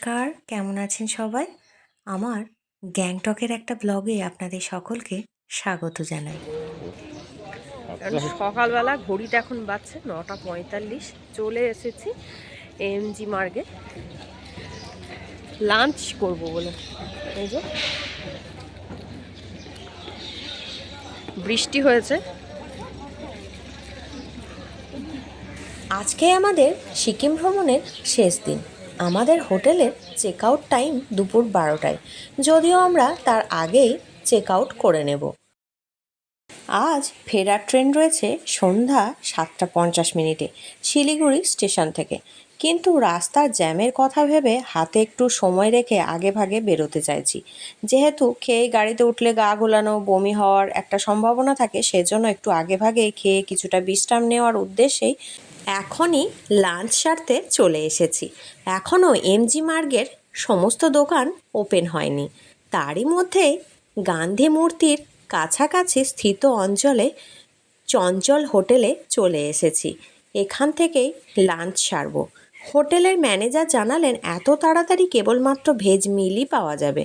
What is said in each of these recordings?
নমস্কার কেমন আছেন সবাই? আমার গ্যাংটকের একটা ব্লগে আপনাদের সকলকে স্বাগত জানাই। কারণ সকালবেলা ঘড়িটা এখন বাজছে নটা পঁয়তাল্লিশ চলে এসেছি এমজি মার্গে। লাঞ্চ করব বলে। এই যে। বৃষ্টি হয়েছে। আজকে আমাদের সিকিম ভ্রমণের শেষ দিন। আমাদের হোটেলের চেক আউট টাইম দুপুর বারোটায়। যদিও আমরা তার আগেই চেক আউট করে নেব। আজ ফেরার ট্রেন রয়েছে সন্ধ্যা সাতটা পঞ্চাশ মিনিটে শিলিগুড়ি স্টেশন থেকে। কিন্তু রাস্তার জ্যামের কথা ভেবে হাতে একটু সময় রেখে আগে ভাগে বেরোতে চাইছি। যেহেতু খেয়ে গাড়িতে উঠলে গা গোলানো, বমি হওয়ার একটা সম্ভাবনা থাকে, সেজন্য একটু আগে ভাগে খেয়ে কিছুটা বিশ্রাম নেওয়ার উদ্দেশ্যেই এখনই লাঞ্চ সারতে চলে এসেছি। এখনও এমজি মার্গের সমস্ত দোকান ওপেন হয়নি। তারই মধ্যে গান্ধী মূর্তির কাছাকাছি স্থিত অঞ্চলে চঞ্চল হোটেলে চলে এসেছি। এখান থেকেই লাঞ্চ সারব। হোটেলের ম্যানেজার জানালেন, এত তাড়াতাড়ি কেবলমাত্র ভেজ মিলই পাওয়া যাবে।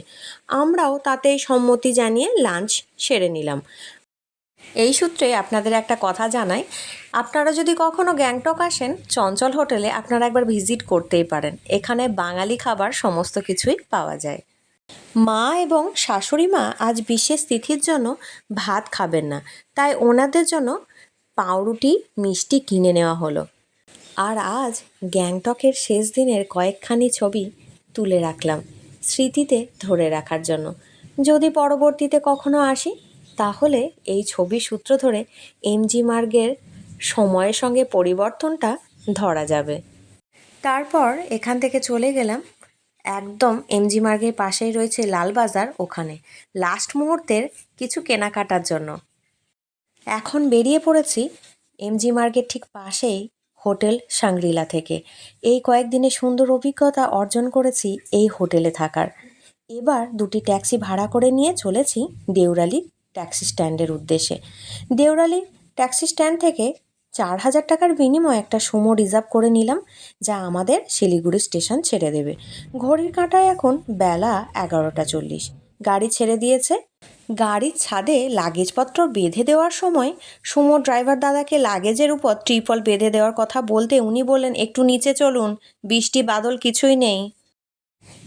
আমরাও তাতেই সম্মতি জানিয়ে লাঞ্চ সেরে নিলাম। এই সূত্রে আপনাদের একটা কথা জানাই। আপনারা যদি কখনো গ্যাংটক আসেন, চঞ্চল হোটেলে আপনারা একবার ভিজিট করতেই পারেন। এখানে বাঙালি খাবার সমস্ত কিছুই পাওয়া যায়। মা এবং শাশুড়ি মা আজ বিশেষ তিথির জন্য ভাত খাবেন না। তাই ওনাদের জন্য পাউরুটি, মিষ্টি কিনে নেওয়া হলো। আর আজ গ্যাংটকের শেষ দিনের কয়েকখানি ছবি তুলে রাখলাম স্মৃতিতে ধরে রাখার জন্য। যদি পরবর্তীতে কখনো আসি তাহলে এই ছবি সূত্র ধরে এমজি মার্গের সময়ের সঙ্গে পরিবর্তনটা ধরা যাবে। তারপর এখান থেকে চলে গেলাম একদম এমজি মার্গের পাশেই রয়েছে লালবাজার ওখানে। লাস্ট মুহূর্তের কিছু কেনাকাটার জন্য। এখন বেরিয়ে পড়েছি এমজি মার্গের ঠিক পাশেই হোটেল সাংগ্রিলা থেকে। এই কয়েকদিনে সুন্দর অভিজ্ঞতা অর্জন করেছি এই হোটেলে থাকার। এবার দুটি ট্যাক্সি ভাড়া করে নিয়ে চলেছি দেউরালি ট্যাক্সি স্ট্যান্ডের উদ্দেশ্যে। দেওরালি ট্যাক্সি স্ট্যান্ড থেকে চার হাজার টাকার বিনিময়ে একটা সুমো রিজার্ভ করে নিলাম, যা আমাদের শিলিগুড়ি স্টেশন ছেড়ে দেবে। ঘড়ির কাঁটায় এখন বেলা এগারোটা চল্লিশ। গাড়ি ছেড়ে দিয়েছে। গাড়ির ছাদে লাগেজপত্র বেঁধে দেওয়ার সময় সুমো ড্রাইভার দাদাকে লাগেজের উপর ট্রিপল বেঁধে দেওয়ার কথা বলতে উনি বললেন, একটু নিচে চলুন, বৃষ্টি, বাদল কিছুই নেই।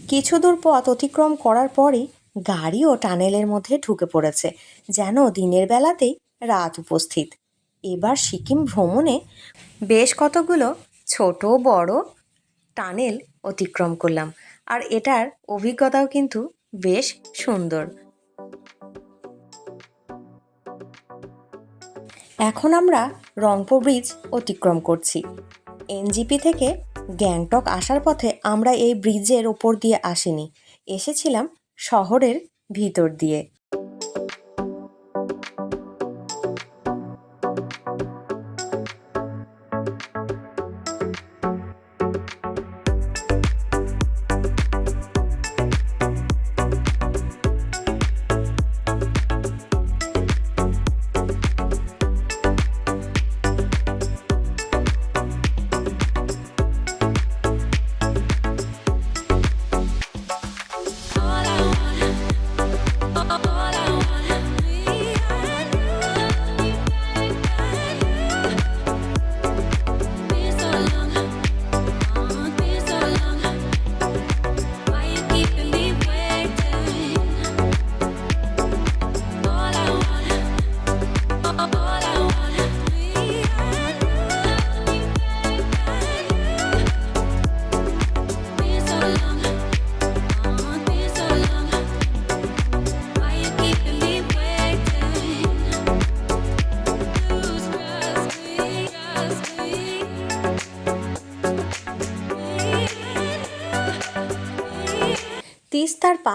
কিছু দূর পথ অতিক্রম করার পরই গাড়িও টানেলের মধ্যে ঢুকে পড়েছে, যেন দিনের বেলাতেই রাত উপস্থিত। এবার সিকিম ভ্রমণে বেশ কতগুলো ছোট, বড় টানেল অতিক্রম করলাম, আর এটার অভিজ্ঞতাও কিন্তু বেশ সুন্দর। এখন আমরা রংপো ব্রিজ অতিক্রম করছি। এনজিপি থেকে গ্যাংটক আসার পথে আমরা এই ব্রিজের ওপর দিয়ে আসিনি, এসেছিলাম শহরের ভিতর দিয়ে।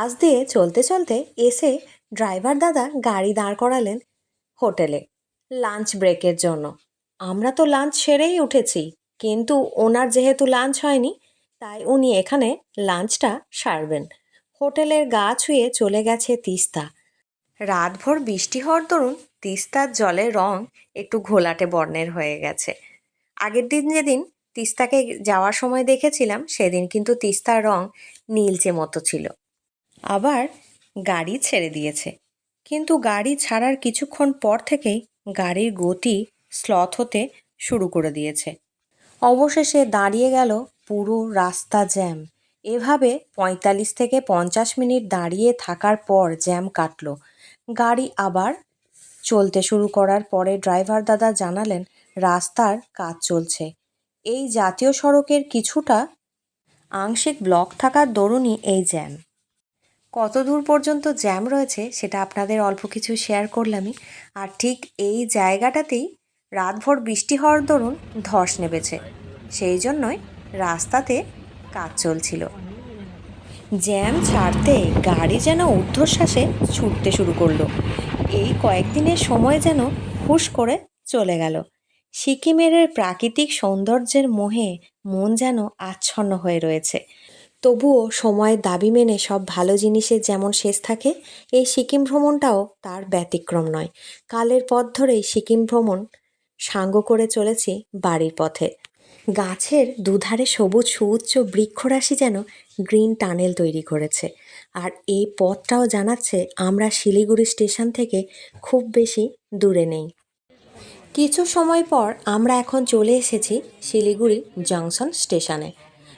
পাশ দিয়ে চলতে চলতে এসে ড্রাইভার দাদা গাড়ি দাঁড় করালেন হোটেলে লাঞ্চ ব্রেকের জন্য। আমরা তো লাঞ্চ সেরেই উঠেছি, কিন্তু ওনার যেহেতু লাঞ্চ হয়নি, তাই উনি এখানে লাঞ্চটা সারবেন। হোটেলের গা ছুঁয়ে চলে গেছে তিস্তা। রাতভর বৃষ্টি হওয়ার দরুন তিস্তার জলের রং একটু ঘোলাটে বর্ণের হয়ে গেছে। আগের দিন যেদিন তিস্তাকে যাওয়ার সময় দেখেছিলাম, সেদিন কিন্তু তিস্তার রং নীলচে মতো ছিল। আবার গাড়ি ছেড়ে দিয়েছে। কিন্তু গাড়ি ছাড়ার কিছুক্ষণ পর থেকেই গাড়ির গতি স্লথ হতে শুরু করে দিয়েছে। অবশেষে দাঁড়িয়ে গেল পুরো রাস্তা জ্যাম। এভাবে পঁয়তাল্লিশ থেকে পঞ্চাশ মিনিট দাঁড়িয়ে থাকার পর জ্যাম কাটলো। গাড়ি আবার চলতে শুরু করার পরে ড্রাইভার দাদা জানালেন, রাস্তার কাজ চলছে। এই জাতীয় সড়কের কিছুটা আংশিক ব্লক থাকার দরুনই এই জ্যাম। কত দূর পর্যন্ত জ্যাম রয়েছে সেটা আপনাদের অল্প কিছু শেয়ার করলামই। আর ঠিক এই জায়গাটাতেই রাতভর বৃষ্টি হওয়ার দরুন ধস নেমেছে। সেই জন্যই রাস্তাতে কাজ চলছিল। জ্যাম ছাড়তে গাড়ি যেন ঊর্ধ্বশ্বাসে ছুটতে শুরু করল। এই কয়েকদিনের সময় যেন হুশ করে চলে গেল। সিকিমের প্রাকৃতিক সৌন্দর্যের মোহে মন যেন আচ্ছন্ন হয়ে রয়েছে। তবুও সময়ের দাবি মেনে সব ভালো জিনিসের যেমন শেষ থাকে, এই সিকিম ভ্রমণটাও তার ব্যতিক্রম নয়। কালের পথ ধরেই সিকিম ভ্রমণ সাঙ্গ করে চলেছি বাড়ির পথে। গাছের দুধারে সবুজ সুউচ্চ বৃক্ষরাশি যেন গ্রিন টানেল তৈরি করেছে। আর এই পথটাও জানাচ্ছে আমরা শিলিগুড়ি স্টেশন থেকে খুব বেশি দূরে নেই। কিছু সময় পর আমরা এখন চলে এসেছি শিলিগুড়ি জংশন স্টেশনে।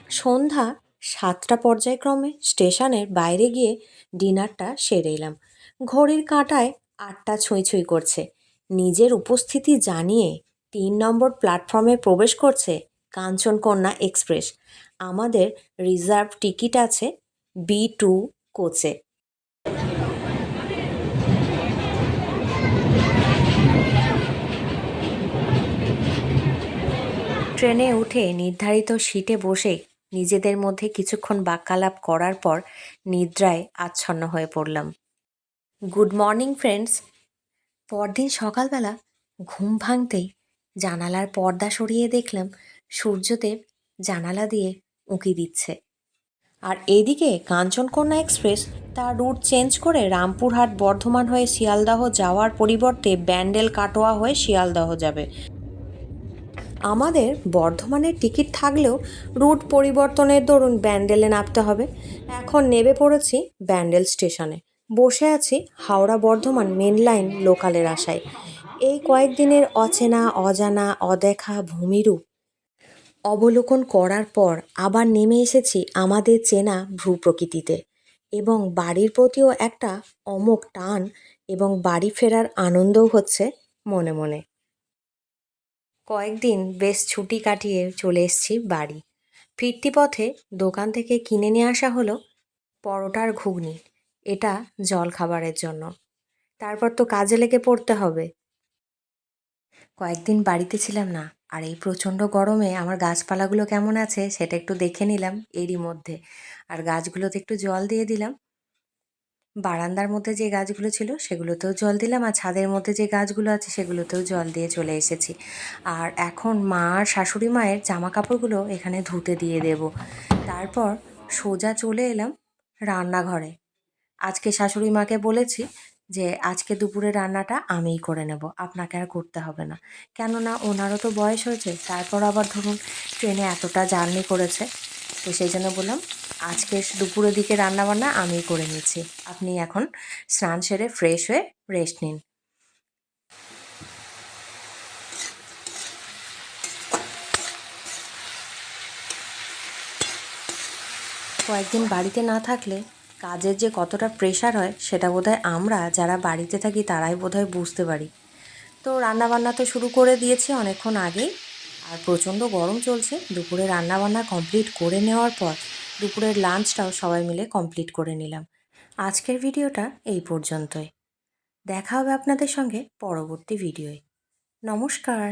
সন্ধ্যা সাতটা পর্যায়ক্রমে স্টেশনের বাইরে গিয়ে ডিনারটা সেরে এলাম। ঘড়ির কাঁটায় আটটা ছুঁই ছুঁই করছে। নিজের উপস্থিতি জানিয়ে তিন নম্বর প্ল্যাটফর্মে প্রবেশ করছে কাঞ্চনকন্যা এক্সপ্রেস। আমাদের রিজার্ভ টিকিট আছে বি টু কোচে। ট্রেনে উঠে নির্ধারিত সিটে বসে নিজেদের মধ্যে কিছুক্ষণ বাক্যালাপ করার পর নিদ্রায় আচ্ছন্ন হয়ে পড়লাম। Good morning, friends. পরদিন সকালবেলা ঘুম ভাঙতেই জানালার পর্দা সরিয়ে দেখলাম সূর্যদেব জানালা দিয়ে উঁকি দিচ্ছে। আর এদিকে কাঞ্চনকন্যা এক্সপ্রেস তার রুট চেঞ্জ করে রামপুরহাট বর্ধমান হয়ে শিয়ালদাহ যাওয়ার পরিবর্তে ব্যান্ডেল কাটোয়া হয়ে শিয়ালদাহ যাবে। আমাদের বর্ধমানের টিকিট থাকলেও রুট পরিবর্তনের দরুন ব্যান্ডেলে নামতে হবে। এখন নেবে পড়েছি ব্যান্ডেল স্টেশনে। বসে আছি হাওড়া বর্ধমান মেন লাইন লোকালের আশায়। এই কয়েকদিনের অচেনা, অজানা, অদেখা ভূমিরূপ অবলোকন করার পর আবার নেমে এসেছি আমাদের চেনা ভূ প্রকৃতিতে এবং বাড়ির প্রতিও একটা অমোক টান এবং বাড়ি ফেরার আনন্দও হচ্ছে মনে মনে। কয়েকদিন বেশ ছুটি কাটিয়ে চলে এসেছি বাড়ি। ফিরতি পথে দোকান থেকে কিনে নিয়ে আসা হলো পরোটার ঘুগনি। এটা জল খাবারের জন্য। তারপর তো কাজে লেগে পড়তে হবে। কয়েকদিন বাড়িতে ছিলাম না, আর এই প্রচণ্ড গরমে আমার গাছপালাগুলো কেমন আছে সেটা একটু দেখে নিলাম এরই মধ্যে। আর গাছগুলোতে একটু জল দিয়ে দিলাম। বারান্দার মধ্যে যে গাছগুলো ছিল সেগুলোতেও জল দিলাম আর ছাদের মধ্যে যে গাছগুলো আছে সেগুলোতেও জল দিয়ে চলে এসেছি। আর এখন মা আর শাশুড়ি মায়ের জামা কাপড়গুলো এখানে ধুতে দিয়ে দেব। তারপর সোজা চলে এলাম রান্নাঘরে। আজকে শাশুড়ি মাকে বলেছি যে, আজকে দুপুরে রান্নাটা আমিই করে নেব, আপনাকে আর করতে হবে না। কেননা ওনারও তো বয়স হয়েছে, তারপর আবার ধরুন ট্রেনে এতটা জার্নি করেছে। তো সেই জন্য বললাম আজকে দুপুরের দিকে রান্নাবান্না আমিই করে নিচ্ছি আপনি এখন স্নান সেরে ফ্রেশ হয়ে রেস্ট নিন। কয়েকদিন বাড়িতে না থাকলে কাজের যে কতটা প্রেশার হয়, সেটা বোধহয় আমরা যারা বাড়িতে থাকি তারাই বোধহয় বুঝতে পারি। তো রান্নাবান্না তো শুরু করে দিয়েছি অনেকক্ষণ আগেই। আর প্রচণ্ড গরম চলছে, দুপুরে রান্নাবান্না কমপ্লিট করে নেওয়ার পর দুপুরের লাঞ্চটাও সবাই মিলে কমপ্লিট করে নিলাম। আজকের ভিডিওটা এই পর্যন্তই। দেখা হবে আপনাদের সঙ্গে পরবর্তী ভিডিওয়। নমস্কার।